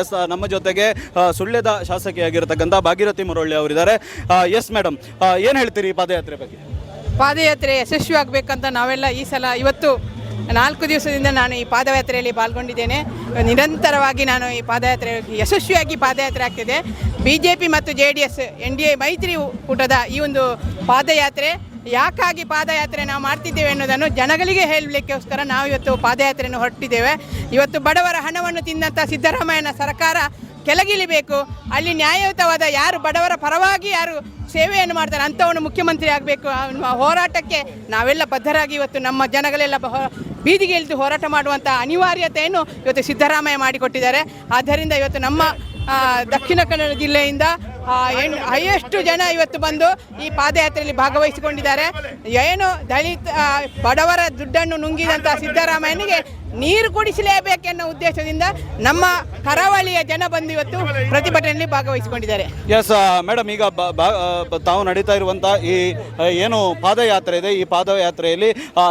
S ನಮ್ಮ ಜೊತೆಗೆ ಸುಳ್ಯದ ಶಾಸಕಿಯಾಗಿರತಕ್ಕಂಥ ಭಾಗೀರಥಿ ಮುರೊಳ್ಳಿ ಅವರಿದ್ದಾರೆ. ಎಸ್ ಮೇಡಮ್ ಏನು ಹೇಳ್ತೀರಿ ಈ ಪಾದಯಾತ್ರೆ ಬಗ್ಗೆ? ಪಾದಯಾತ್ರೆ ಯಶಸ್ವಿ ಆಗಬೇಕಂತ ನಾವೆಲ್ಲ ಈ ಸಲ ಇವತ್ತು ನಾಲ್ಕು ದಿವಸದಿಂದ ನಾನು ಈ ಪಾದಯಾತ್ರೆಯಲ್ಲಿ ಪಾಲ್ಗೊಂಡಿದ್ದೇನೆ. ನಿರಂತರವಾಗಿ ನಾನು ಈ ಪಾದಯಾತ್ರೆ, ಯಶಸ್ವಿಯಾಗಿ ಪಾದಯಾತ್ರೆ ಆಗ್ತಿದೆ. ಬಿ ಮತ್ತು ಜೆ ಡಿ ಎಸ್ ಮೈತ್ರಿ ಕೂಟದ ಈ ಒಂದು ಪಾದಯಾತ್ರೆ ಯಾಕಾಗಿ ಪಾದಯಾತ್ರೆ ನಾವು ಮಾಡ್ತಿದ್ದೇವೆ ಅನ್ನೋದನ್ನು ಜನಗಳಿಗೆ ಹೇಳಲಿಕ್ಕೋಸ್ಕರ ನಾವು ಇವತ್ತು ಪಾದಯಾತ್ರೆಯನ್ನು ಹೊರಟಿದ್ದೇವೆ. ಇವತ್ತು ಬಡವರ ಹಣವನ್ನು ತಿಂದಂಥ ಸಿದ್ದರಾಮಯ್ಯನ ಸರ್ಕಾರ ಕೆಳಗಿಳಿಬೇಕು. ಅಲ್ಲಿ ನ್ಯಾಯಯುತವಾದ ಯಾರು ಬಡವರ ಪರವಾಗಿ ಯಾರು ಸೇವೆಯನ್ನು ಮಾಡ್ತಾರೆ ಅಂಥವನು ಮುಖ್ಯಮಂತ್ರಿ ಆಗಬೇಕು ಅನ್ನುವ ಹೋರಾಟಕ್ಕೆ ನಾವೆಲ್ಲ ಬದ್ಧರಾಗಿ ಇವತ್ತು ನಮ್ಮ ಜನಗಳೆಲ್ಲ ಬೀದಿಗೆ ಇಳಿದು ಹೋರಾಟ ಮಾಡುವಂಥ ಅನಿವಾರ್ಯತೆಯನ್ನು ಇವತ್ತು ಸಿದ್ದರಾಮಯ್ಯ ಮಾಡಿಕೊಟ್ಟಿದ್ದಾರೆ. ಆದ್ದರಿಂದ ಇವತ್ತು ನಮ್ಮ ದಕ್ಷಿಣ ಕನ್ನಡ ಜಿಲ್ಲೆಯಿಂದ ಹೈಯೆಸ್ಟ್ ಜನ ಇವತ್ತು ಬಂದು ಈ ಪಾದಯಾತ್ರೆಯಲ್ಲಿ ಭಾಗವಹಿಸಿಕೊಂಡಿದ್ದಾರೆ. ಏನು ದಲಿತ ಬಡವರ ದುಡ್ಡನ್ನು ನುಂಗಿದಂಥ ಸಿದ್ದರಾಮಯ್ಯನಿಗೆ ನೀರು ಕುಡಿಸಲೇಬೇಕೆನ್ನೋ ಉದ್ದೇಶದಿಂದ ನಮ್ಮ ಕರಾವಳಿಯ ಜನ ಬಂದು ಇವತ್ತು ಪ್ರತಿಭಟನೆಯಲ್ಲಿ ಭಾಗವಹಿಸಿಕೊಂಡಿದ್ದಾರೆ. ಎಸ್ ಮೇಡಮ್ ಈಗ ತಾವು ನಡೀತಾ ಇರುವಂಥ ಈ ಏನು ಪಾದಯಾತ್ರೆ ಇದೆ, ಈ ಪಾದಯಾತ್ರೆಯಲ್ಲಿ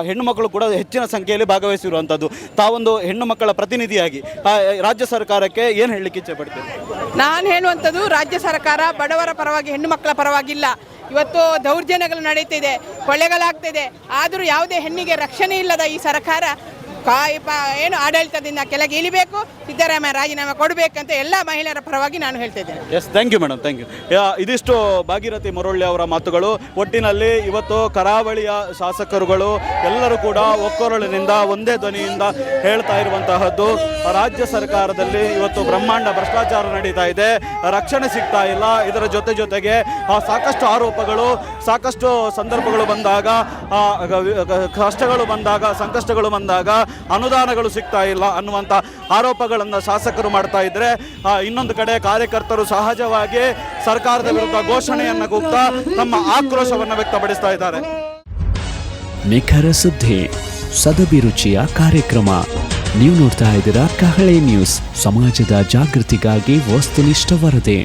ಹೆಣ್ಣು ಮಕ್ಕಳು ಕೂಡ ಹೆಚ್ಚಿನ ಸಂಖ್ಯೆಯಲ್ಲಿ ಭಾಗವಹಿಸಿರುವಂಥದ್ದು ತಾವೊಂದು ಹೆಣ್ಣು ಮಕ್ಕಳ ಪ್ರತಿನಿಧಿಯಾಗಿ ರಾಜ್ಯ ಸರ್ಕಾರಕ್ಕೆ ಏನು ಹೇಳಲಿಕ್ಕೆ ಇಚ್ಛೆ ಪಡ್ತೀರಿ? ನಾನು ಹೇಳುವಂಥದ್ದು ರಾಜ್ಯ ಸರ್ಕಾರ ಬಡವರ ಪರವಾಗಿ ಹೆಣ್ಣು ಮಕ್ಕಳ ಪರವಾಗಿಲ್ಲ. ಇವತ್ತು ದೌರ್ಜನ್ಯಗಳು ನಡೀತಿದೆ, ಕೊಳ್ಳೆಗಳಾಗ್ತಿದೆ. ಆದರೂ ಯಾವುದೇ ಹೆಣ್ಣಿಗೆ ರಕ್ಷಣೆ ಇಲ್ಲದ ಈ ಸರ್ಕಾರ ಕಾಯಿ ಪ, ಏನು ಆಡಳಿತದಿಂದ ಕೆಳಗೆ ಇಳಿಬೇಕು, ಸಿದ್ದರಾಮಯ್ಯ ರಾಜೀನಾಮೆ ಕೊಡಬೇಕಂತ ಎಲ್ಲ ಮಹಿಳೆಯರ ಪರವಾಗಿ ನಾನು ಹೇಳ್ತಾ ಇದ್ದೇನೆ. Yes thank you madam thank you, ಇದಿಷ್ಟು ಭಾಗೀರಥಿ ಮುರೊಳ್ಳಿ ಅವರ ಮಾತುಗಳು. ಒಟ್ಟಿನಲ್ಲಿ ಇವತ್ತು ಕರಾವಳಿಯ ಶಾಸಕರುಗಳು ಎಲ್ಲರೂ ಕೂಡ ಒಕ್ಕೊರಳಿನಿಂದ, ಒಂದೇ ಧ್ವನಿಯಿಂದ ಹೇಳ್ತಾ ಇರುವಂತಹದ್ದು. ರಾಜ್ಯ ಸರ್ಕಾರದಲ್ಲಿ ಇವತ್ತು ಬ್ರಹ್ಮಾಂಡ ಭ್ರಷ್ಟಾಚಾರ ನಡೀತಾ ಇದೆ. ರಕ್ಷಣೆ ಸಿಗ್ತಾ ಇಲ್ಲ. ಇದರ ಜೊತೆ ಜೊತೆಗೆ ಸಾಕಷ್ಟು ಆರೋಪಗಳು, ಸಾಕಷ್ಟು ಸಂದರ್ಭಗಳು ಬಂದಾಗ ಕಷ್ಟಗಳು ಬಂದಾಗ, ಸಂಕಷ್ಟಗಳು ಬಂದಾಗ ಅನುದಾನಗಳು ಸಿಗ್ತಾ ಇಲ್ಲ ಅನ್ನುವಂಥ ಆರೋಪಗಳನ್ನು ಶಾಸಕರು ಮಾಡ್ತಾ ಇದ್ರೆ ಆ, ಇನ್ನೊಂದು ಕಡೆ ಕಾರ್ಯಕರ್ತರು ಸಹಜವಾಗಿ ಸರ್ಕಾರದ ವಿರುದ್ಧ ಘೋಷಣೆಯನ್ನು ಕೂಗ್ತಾ ತಮ್ಮ ಆಕ್ರೋಶವನ್ನು ವ್ಯಕ್ತಪಡಿಸ್ತಾ ಇದ್ದಾರೆ. ನಿಖರ ಸುದ್ದಿ ಸದಭಿರುಚಿಯ ಕಾರ್ಯಕ್ರಮ. ನೀವು ನೋಡ್ತಾ ಇದ್ದೀರಾ ಕಹಳೆ ನ್ಯೂಸ್. ಸಮಾಜದ ಜಾಗೃತಿಗಾಗಿ ವಸ್ತುನಿಷ್ಠ ವರದಿ.